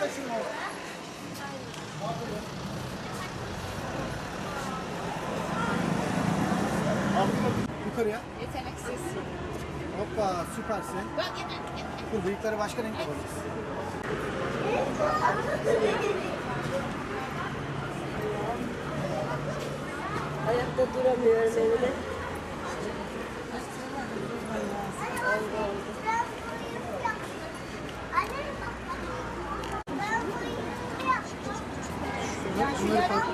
taşıma o. Yukarıya. Yeteneksiz. Hoppa süpersin. Bak yemek. Dur bıyıkları başka renk yapalım. Ayakta duramıyorum evine. Bunları farklı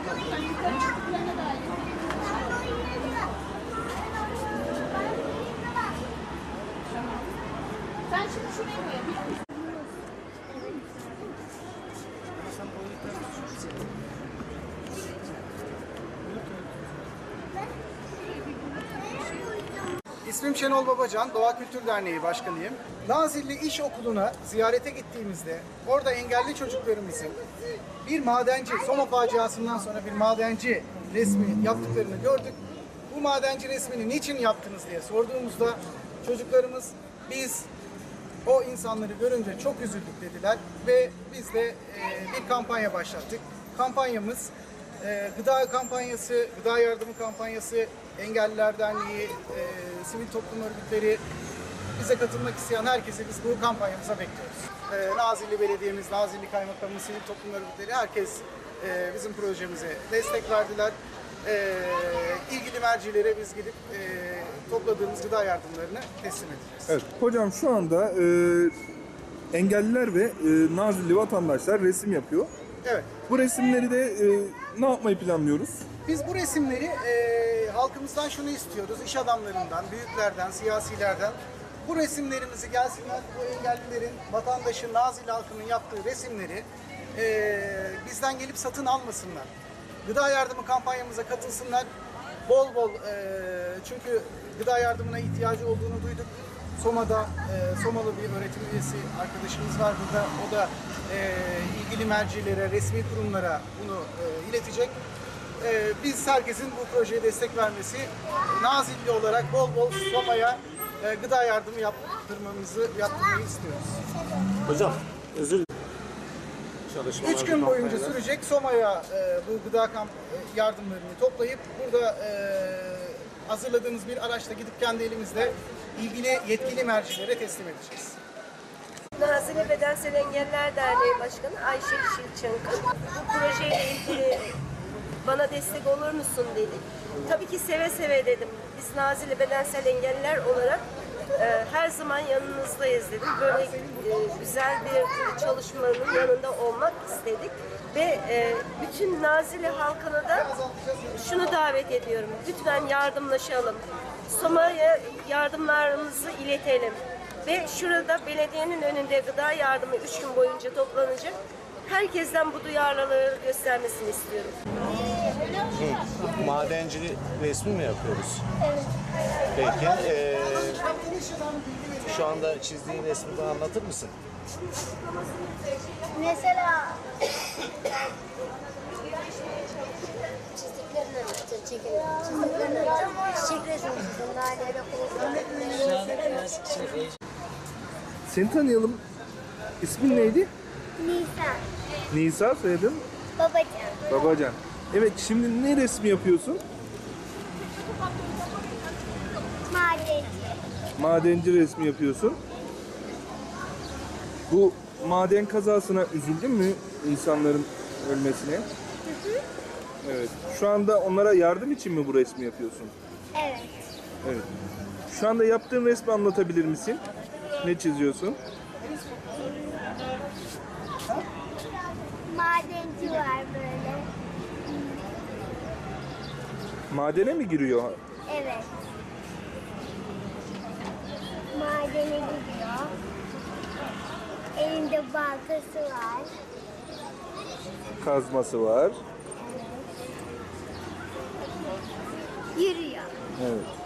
Sen şimdi şuraya koyabilir İsmim Şenol Babacan, Doğa Kültür Derneği Başkanıyım. Nazilli İş Okulu'na ziyarete gittiğimizde orada engelli çocuklarımızın bir madenci, Soma faciasından sonra bir madenci resmi yaptıklarını gördük. Bu madenci resmini niçin yaptınız diye sorduğumuzda çocuklarımız biz o insanları görünce çok üzüldük dediler ve biz de e, bir kampanya başlattık. Kampanyamız e, gıda kampanyası, gıda yardımı kampanyası, Engelliler Derneği, e, sivil toplum örgütleri, bize katılmak isteyen herkesi biz bu kampanyamıza bekliyoruz. E, Nazilli Belediye'miz, Nazilli Kaymakamı, sivil toplum örgütleri herkes e, bizim projemize destek verdiler. E, ilgili mercilere biz gidip e, topladığımız gıda yardımlarını teslim edeceğiz. Evet, hocam şu anda e, engelliler ve e, nazilli vatandaşlar resim yapıyor. Evet. Bu resimleri de e, ne yapmayı planlıyoruz? Biz bu resimleri e, halkımızdan şunu istiyoruz, iş adamlarından, büyüklerden, siyasilerden. Bu resimlerimizi gelsinler, bu engellilerin, vatandaşın, Nazilli halkının yaptığı resimleri e, bizden gelip satın almasınlar. Gıda yardımı kampanyamıza katılsınlar. Bol bol, e, çünkü gıda yardımına ihtiyacı olduğunu duyduk. Soma'da e, Somalı bir öğretim üyesi arkadaşımız var burada. O da e, ilgili mercilere, resmi kurumlara bunu e, iletecek. Ee, biz herkesin bu projeye destek vermesi, Nazilli olarak bol bol Soma'ya e, gıda yardımı yaptırmamızı yaptırmayı istiyoruz. Hocam özür Üç gün boyunca sürecek Soma'ya e, bu gıda kamp e, yardımlarını toplayıp burada e, hazırladığımız bir araçla gidip kendi elimizde ilgili yetkili mercilere teslim edeceğiz. Nazilli Bedensel Engeller Derneği Başkanı Ayşe Şilçankı. Bu projeyle ilgili bana destek olur musun dedi. Tabii ki seve seve dedim. Biz Nazilli Bedensel Engelliler olarak e, her zaman yanınızdayız dedim. Böyle e, güzel bir çalışmanın yanında olmak istedik. Ve e, bütün Nazilli halkına da şunu davet ediyorum. Lütfen yardımlaşalım. Soma'ya yardımlarımızı iletelim. Ve şurada belediyenin önünde gıda yardımı 3 gün boyunca toplanacak. Herkesten bu duyarlılığı göstermesini istiyorum. Madencili resmi mi yapıyoruz? Evet. Peki eee, şu anda çizdiğin resmi bana anlatır mısın? Mesela çizdiklerini. Çiçek resmi çizdim. Kullanıyorum. Seni tanıyalım. İsmin neydi? Nisan. Nisa soyadın? Babacan. Babacan. Evet şimdi ne resmi yapıyorsun? Madenci. Madenci resmi yapıyorsun. Bu maden kazasına üzüldün mü insanların ölmesine? Evet. Şu anda onlara yardım için mi bu resmi yapıyorsun? Evet. Evet. Şu anda yaptığın resmi anlatabilir misin? Ne çiziyorsun? Madenci var böyle. Madene mi giriyor? Evet. Madene gidiyor. Elinde baltası var. Kazması var. Yürüyor. Evet.